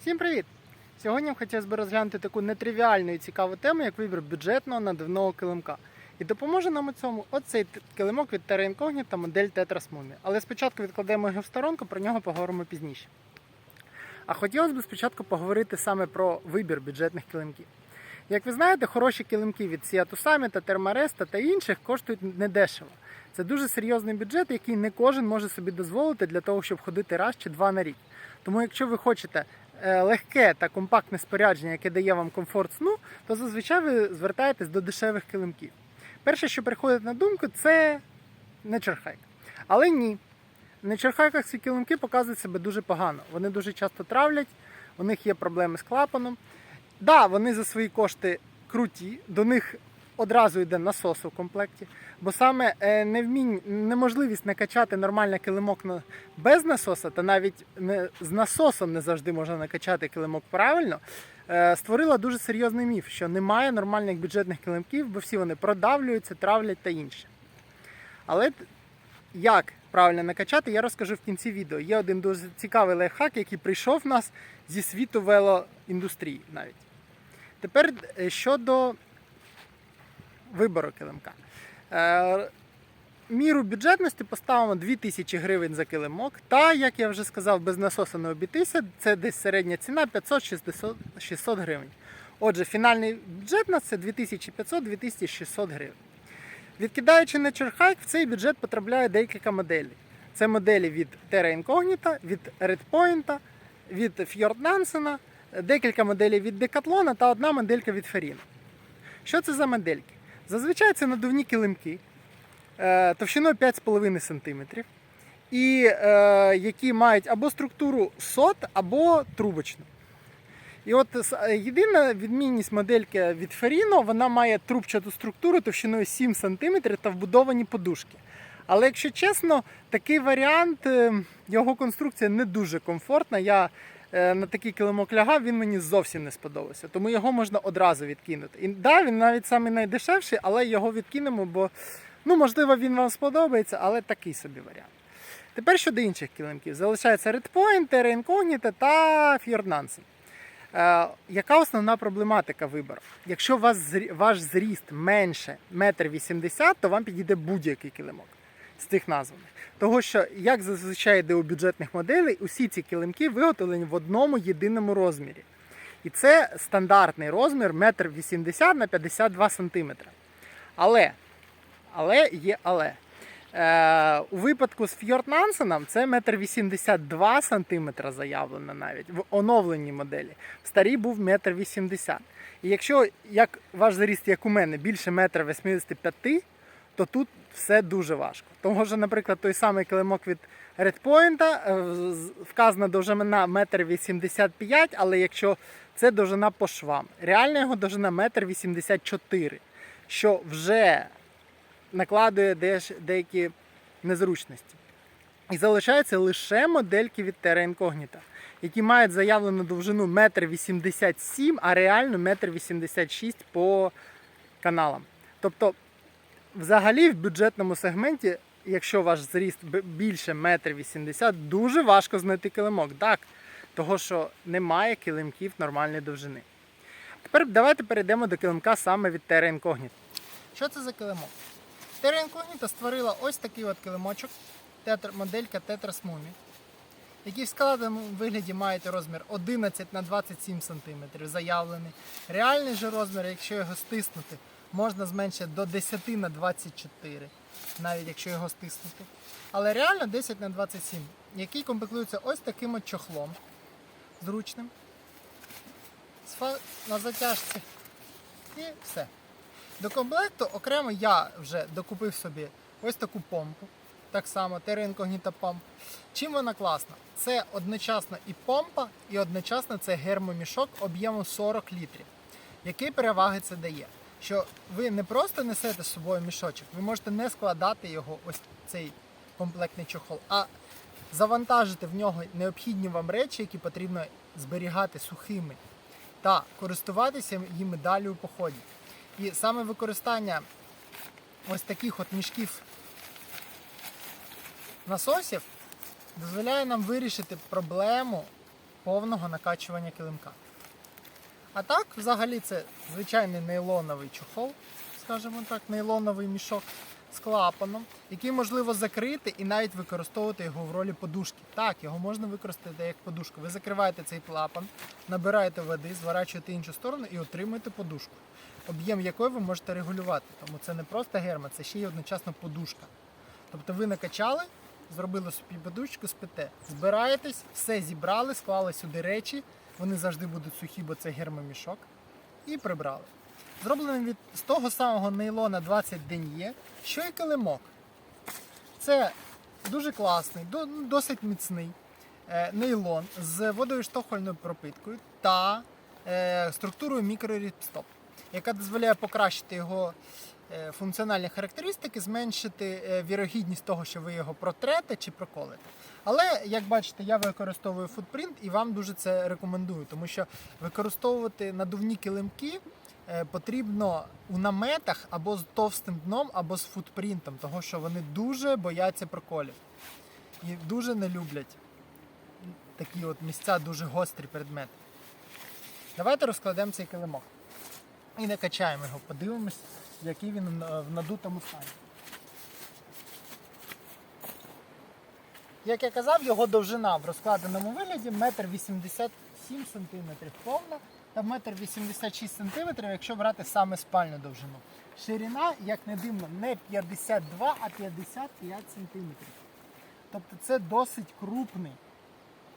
Всім привіт! Сьогодні хотілося б розглянути таку нетривіальну і цікаву тему, як вибір бюджетного надувного килимка. І допоможе нам у цьому оцей килимок від Terra Incognita модель Tetras Mumia. Але спочатку відкладемо його в сторонку, про нього поговоримо пізніше. А хотілося б спочатку поговорити саме про вибір бюджетних килимків. Як ви знаєте, хороші килимки від Seattle Summit, Termaresta та інших коштують недешево. Це дуже серйозний бюджет, який не кожен може собі дозволити для того, щоб ходити раз чи два на рік. Тому, якщо ви хочете легке та компактне спорядження, яке дає вам комфорт сну, то зазвичай ви звертаєтесь до дешевих килимків. Перше, що приходить на думку, це Nature Hike. Але ні. На черхайках ці килимки показують себе дуже погано. Вони дуже часто травлять, у них є проблеми з клапаном. Да, вони за свої кошти круті, до них одразу йде насос у комплекті, бо саме е, невмінь, неможливість накачати нормально килимок без насоса, та навіть з насосом не завжди можна накачати килимок правильно, е, створила дуже серйозний міф, що немає нормальних бюджетних килимків, бо всі вони продавлюються, травлять та інше. Але як правильно накачати, я розкажу в кінці відео. Є один дуже цікавий лайфхак, який прийшов в нас зі світу велоіндустрії навіть. Тепер е, щодо вибору килимка. Е, Міру бюджетності поставимо 2000 гривень за килимок. Та, як я вже сказав, без насоса не обійтися, це десь середня ціна 500-600 гривень. Отже, фінальний бюджет у нас це 2500-2600 гривень. Відкидаючи на Hike, в цей бюджет потрапляє декілька моделей. Це моделі від Terra Incognita, від Redpoint, від Fjord Nansen, декілька моделей від Decathlon та одна моделька від Ferrino. Що це за модельки? Зазвичай це надувні килимки е, товщиною 5,5 см, і е, які мають або структуру сот, або трубочну. І от е, єдина відмінність модельки від Ferrino, вона має трубчату структуру товщиною 7 см та вбудовані подушки. Але якщо чесно, такий варіант, е, його конструкція не дуже комфортна. Я на такий килимок лягав, він мені зовсім не сподобався. Тому його можна одразу відкинути. І да, він навіть самий найдешевший, але його відкинемо, бо ну, можливо він вам сподобається, але такий собі варіант. Тепер щодо інших килимків. Залишається Redpoint, Terra та Fjord Е, яка основна проблематика вибору? Якщо вас ваш зріст менше 1,80 м, то вам підійде будь-який килимок з тих названих. Того що, як зазвичай йде у бюджетних моделей, усі ці килимки виготовлені в одному єдиному розмірі. І це стандартний розмір 1,80 на 52 см. Але, але є але. Е, у випадку з Fjord Нансеном це 1,82 см заявлено навіть в оновленій моделі. В старій був 1,80 м. І якщо як ваш заріст, як у мене, більше 1,85 м, то тут все дуже важко. Тому що, наприклад, той самий килимок від е, вказана довжина 1,85 м, але якщо це довжина по швам, реальна його довжина 1,84 м, що вже накладує деякі незручності. І залишаються лише модельки від Terra Incognita, які мають заявлену довжину 1,87 м, а реально 1,86 м по каналам. Тобто, взагалі в бюджетному сегменті, якщо ваш зріст більше 1,80 м, дуже важко знайти килимок. Так, того що немає килимків нормальної довжини. Тепер давайте перейдемо до килимка саме від Terra Incognita. Що це за килимок? Terra Incognita створила ось такий от килимочок, моделька Tetras Mummy, який в складеному вигляді має розмір 11 на 27 см заявлений. Реальний же розмір, якщо його стиснути, можна зменшити до 10 на 24, навіть якщо його стиснути. Але реально 10 на 27, який комплектується ось таким от чохлом зручним. На затяжці. І все. До комплекту окремо я вже докупив собі ось таку помпу. Так само Incognita Pump. Чим вона класна? Це одночасно і помпа, і одночасно це гермомішок об'ємом 40 літрів. Які переваги це дає? Що ви не просто несете з собою мішочок, ви можете не складати його, ось цей комплектний чохол, а завантажити в нього необхідні вам речі, які потрібно зберігати сухими, та користуватися їми далі у поході. І саме використання ось таких от мішків насосів дозволяє нам вирішити проблему повного накачування килимка. А так, взагалі, це звичайний нейлоновий чохол, скажімо так, нейлоновий мішок з клапаном, який можливо закрити і навіть використовувати його в ролі подушки. Так, його можна використати як подушку. Ви закриваєте цей клапан, набираєте води, зворачуєте іншу сторону і отримуєте подушку, об'єм якої ви можете регулювати. Тому це не просто герма, це ще й одночасно подушка. Тобто ви накачали, зробили собі подушку, спите. Збираєтесь, все зібрали, склали сюди речі. Вони завжди будуть сухі, бо це гермомішок. І прибрали. Зроблений від з того самого нейлона 20 день є, що і килимок. Це дуже класний, ну, досить міцний е, нейлон з водовіштовхувальною пропиткою та е, структурою мікроріпстоп, яка дозволяє покращити його функціональні характеристики, зменшити е, вірогідність того, що ви його протрете чи проколите. Але як бачите, я використовую футпринт і вам дуже це рекомендую, тому що використовувати надувні килимки е, потрібно у наметах або з товстим дном, або з футпринтом, тому що вони дуже бояться проколів і дуже не люблять такі от місця, дуже гострі предмети. Давайте розкладемо цей килимок і накачаємо його, подивимось, який він е, в надутому стані. Як я казав, його довжина в розкладеному вигляді 1,87 см повна та 1,86 см, якщо брати саме спальну довжину. Ширина, як не дивно, не 52, а 55 см. Тобто це досить крупний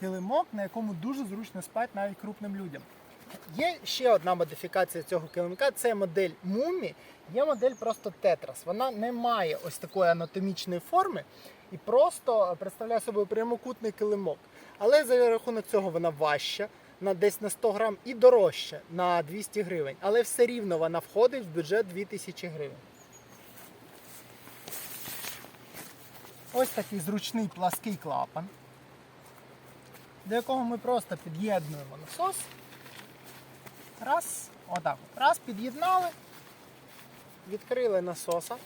килимок, на якому дуже зручно спати навіть крупним людям. Є ще одна модифікація цього килимка, це модель Мумі, є модель просто Тетрас. Вона не має ось такої анатомічної форми і просто представляє собою прямокутний килимок. Але за рахунок цього вона важча на десь на 100 грам і дорожча на 200 гривень. Але все рівно вона входить в бюджет 2000 гривень. Ось такий зручний плаский клапан, до якого ми просто під'єднуємо насос. Раз, отак. Раз, під'єднали, відкрили насоса.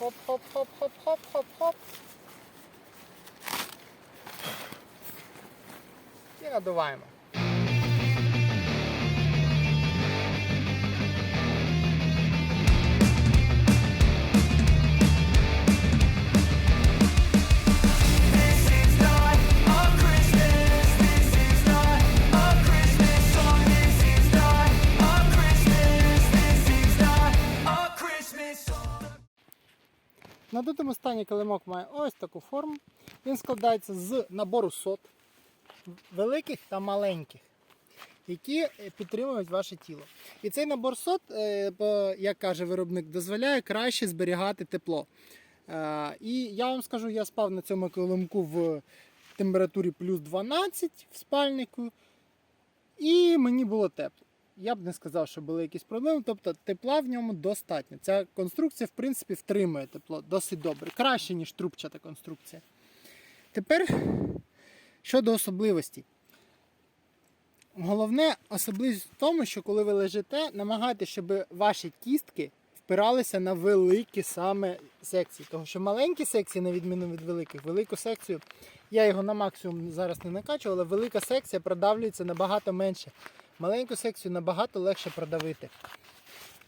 Хоп-хоп-хоп-хоп-хоп-хоп-хоп. І надуваємо. Дутому килимок має ось таку форму. Він складається з набору сот, великих та маленьких, які е, підтримують ваше тіло. І цей набор сот, е, як каже виробник, дозволяє краще зберігати тепло. Е, І я вам скажу, я спав на цьому килимку в температурі плюс 12 в спальнику, і мені було тепло. Я б не сказав, що були якісь проблеми, тобто тепла в ньому достатньо. Ця конструкція, в принципі, втримує тепло досить добре. Краще, ніж трубчата конструкція. Тепер щодо особливостей. Головне особливість в тому, що коли ви лежите, намагайтеся, щоб ваші кістки впиралися на великі саме секції. Тому що маленькі секції, на відміну від великих, велику секцію, я його на максимум зараз не накачував, але велика секція продавлюється набагато менше. Маленьку секцію набагато легше продавити.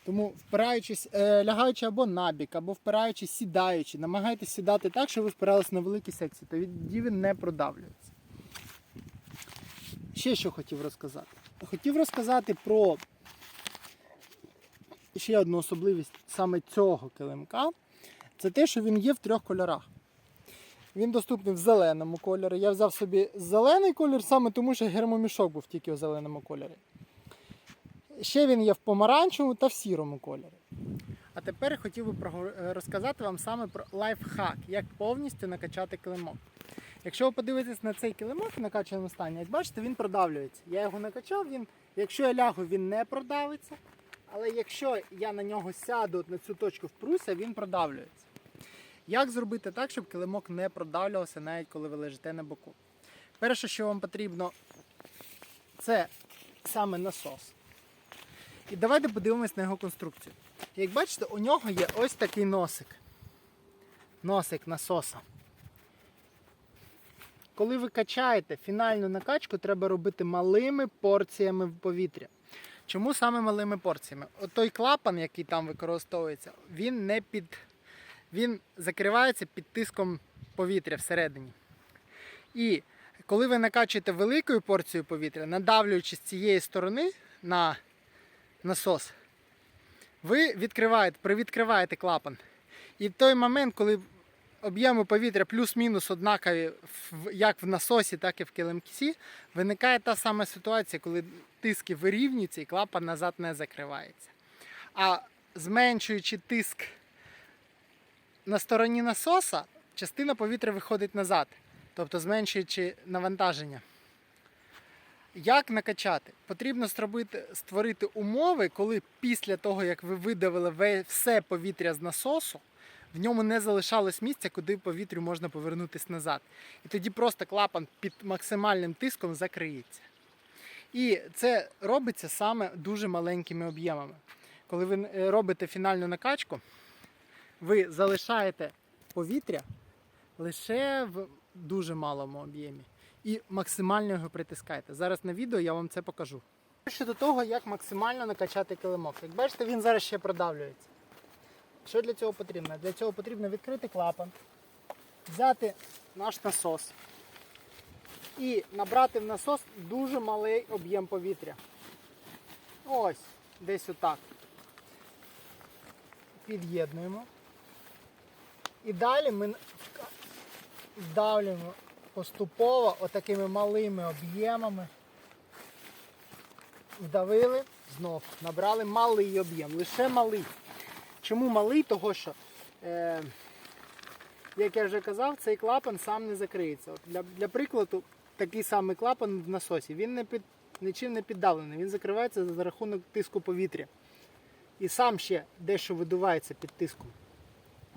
Тому впираючись, е, лягаючи або набік, або впираючись, сідаючи, намагайтесь сідати так, щоб ви впиралися на великі секції, тоді він не продавлюється. Ще що хотів розказати. Хотів розказати про ще одну особливість саме цього килимка. Це те, що він є в трьох кольорах. Він доступний в зеленому кольорі. Я взяв собі зелений колір саме тому, що гермомішок був тільки у зеленому кольорі. Ще він є в помаранчевому та в сірому кольорі. А тепер хотів би розказати вам саме про лайфхак, як повністю накачати килимок. Якщо ви подивитесь на цей килимок в накачаному стані, як бачите, він продавлюється. Я його накачав, він, якщо я лягу, він не продавиться. Але якщо я на нього сяду на цю точку впруся, він продавлюється. Як зробити так, щоб килимок не продавлювався, навіть коли ви лежите на боку? Перше, що вам потрібно, це саме насос. І давайте подивимось на його конструкцію. Як бачите, у нього є ось такий носик. Носик насоса. коли ви качаєте фінальну накачку, треба робити малими порціями в повітря. Чому саме малими порціями? От той клапан, який там використовується, він не під він закривається під тиском повітря всередині. І коли ви накачуєте великою порцією повітря, надавлюючи з цієї сторони на насос, ви відкриваєте, привідкриваєте клапан. І в той момент, коли об'єми повітря плюс-мінус однакові як в насосі, так і в килимці, виникає та сама ситуація, коли тиски вирівнюються і клапан назад не закривається. А зменшуючи тиск на стороні насоса, частина повітря виходить назад, тобто зменшуючи навантаження. Як накачати? Потрібно створити умови, коли після того, як ви видавили все повітря з насосу, в ньому не залишалось місця, куди повітрю можна повернутися назад. І тоді просто клапан під максимальним тиском закриється. І це робиться саме дуже маленькими об'ємами. Коли ви е, робите фінальну накачку, ви залишаєте повітря лише в дуже малому об'ємі і максимально його притискаєте. Зараз на відео я вам це покажу. Щодо того, як максимально накачати килимок. Як бачите, він зараз ще продавлюється. Що для цього потрібно? Для цього потрібно відкрити клапан, взяти наш насос і набрати в насос дуже малий об'єм повітря. Ось, десь отак. Під'єднуємо. І далі ми вдавлюємо поступово отакими малими об'ємами. Вдавили, знов набрали малий об'єм, лише малий. Чому малий? Того що, е, як я вже казав, цей клапан сам не закриється. От для, для прикладу, такий самий клапан в насосі, він не під, нічим не піддавлений, він закривається за рахунок тиску повітря. І сам ще дещо видувається під тиском.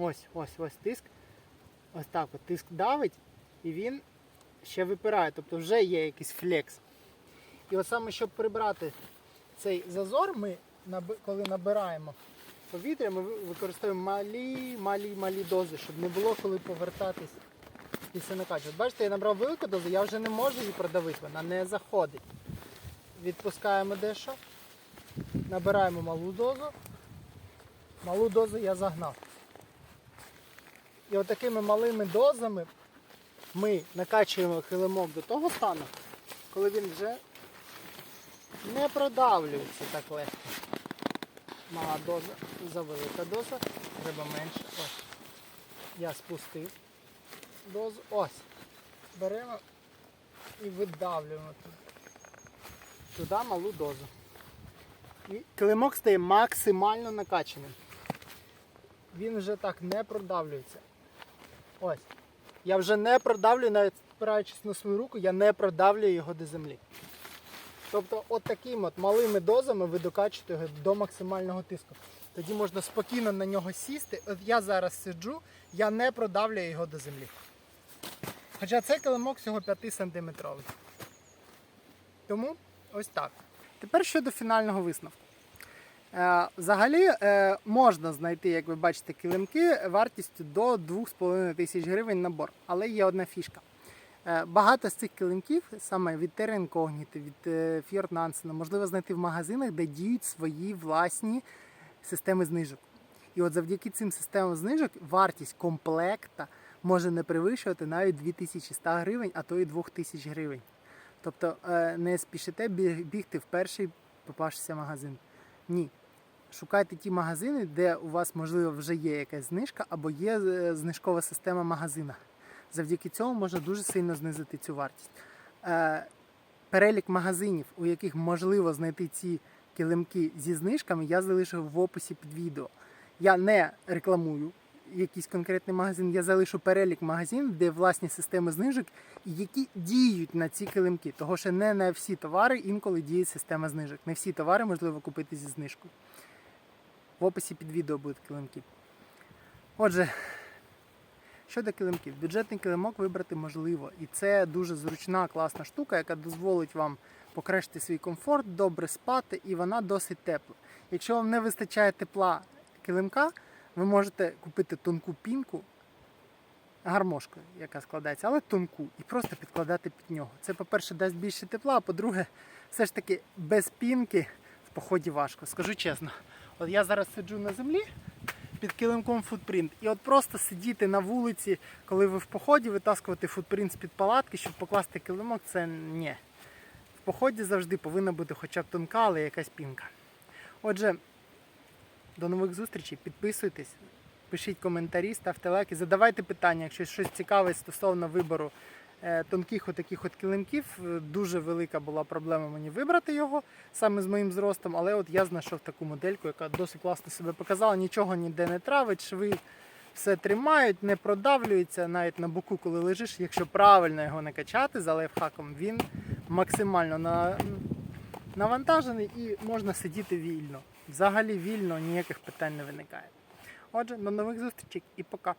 Ось, ось, ось тиск. Ось так от тиск давить, і він ще випирає, тобто вже є якийсь флекс. І от саме, щоб прибрати цей зазор, ми коли набираємо повітря, ми використовуємо малі, малі, малі дози, щоб не було коли повертатись після накачу. От Бачите, я набрав велику дозу, я вже не можу її продавити, вона не заходить. Відпускаємо дещо, набираємо малу дозу. Малу дозу я загнав. І отакими малими дозами ми накачуємо килимок до того стану, коли він вже не продавлюється так легко. Мала доза, завелика доза, треба менше. Ось. Я спустив дозу. Ось. Беремо і видавлюємо туди. Туди малу дозу. І килимок стає максимально накачаним. Він вже так не продавлюється. Ось. Я вже не продавлюю, навіть спираючись на свою руку, я не продавлюю його до землі. Тобто от такими от малими дозами ви докачуєте його до максимального тиску. Тоді можна спокійно на нього сісти. От я зараз сиджу, я не продавлюю його до землі. Хоча цей килимок всього 5 сантиметровий. Тому ось так. Тепер щодо фінального висновку. Е, Взагалі е, можна знайти, як ви бачите, килимки вартістю до 2,5 тисяч гривень набор. Але є одна фішка. Е, Багато з цих килимків, саме від Terra Incognito, від Fjord Nansen, можливо знайти в магазинах, де діють свої власні системи знижок. І от завдяки цим системам знижок вартість комплекта може не перевищувати навіть 2100 гривень, а то і 2000 гривень. Тобто не спішите бігти в перший попавшийся магазин. Ні. Шукайте ті магазини, де у вас, можливо, вже є якась знижка або є е, знижкова система магазина. Завдяки цьому можна дуже сильно знизити цю вартість. Е, перелік магазинів, у яких можливо знайти ці килимки зі знижками, я залишив в описі під відео. Я не рекламую якийсь конкретний магазин, я залишу перелік магазинів, де власні системи знижок, які діють на ці килимки. Того що не на всі товари інколи діє система знижок. Не всі товари можливо купити зі знижкою. В описі під відео будуть килимки. Отже, щодо килимків, бюджетний килимок вибрати можливо. І це дуже зручна, класна штука, яка дозволить вам покращити свій комфорт, добре спати, і вона досить тепла. Якщо вам не вистачає тепла килимка, ви можете купити тонку пінку гармошкою, яка складається, але тонку, і просто підкладати під нього. Це, по-перше, дасть більше тепла, а по-друге, все ж таки без пінки в поході важко. Скажу чесно. От я зараз сиджу на землі під килимком футпринт, і от просто сидіти на вулиці, коли ви в поході, витаскувати футпринт з-під палатки, щоб покласти килимок, це ні. В поході завжди повинна бути хоча б тонка, але якась пінка. Отже, до нових зустрічей, підписуйтесь, пишіть коментарі, ставте лайки, задавайте питання, якщо щось цікаве стосовно вибору тонких отаких от килимків. Е, Дуже велика була проблема мені вибрати його саме з моїм зростом, але от я знайшов таку модельку, яка досить класно себе показала, нічого ніде не травить, шви все тримають, не продавлюється навіть на боку, коли лежиш. Якщо правильно його накачати за лайфхаком, він максимально на, навантажений і можна сидіти вільно. Взагалі вільно, ніяких питань не виникає. Отже, до нових зустрічей і пока.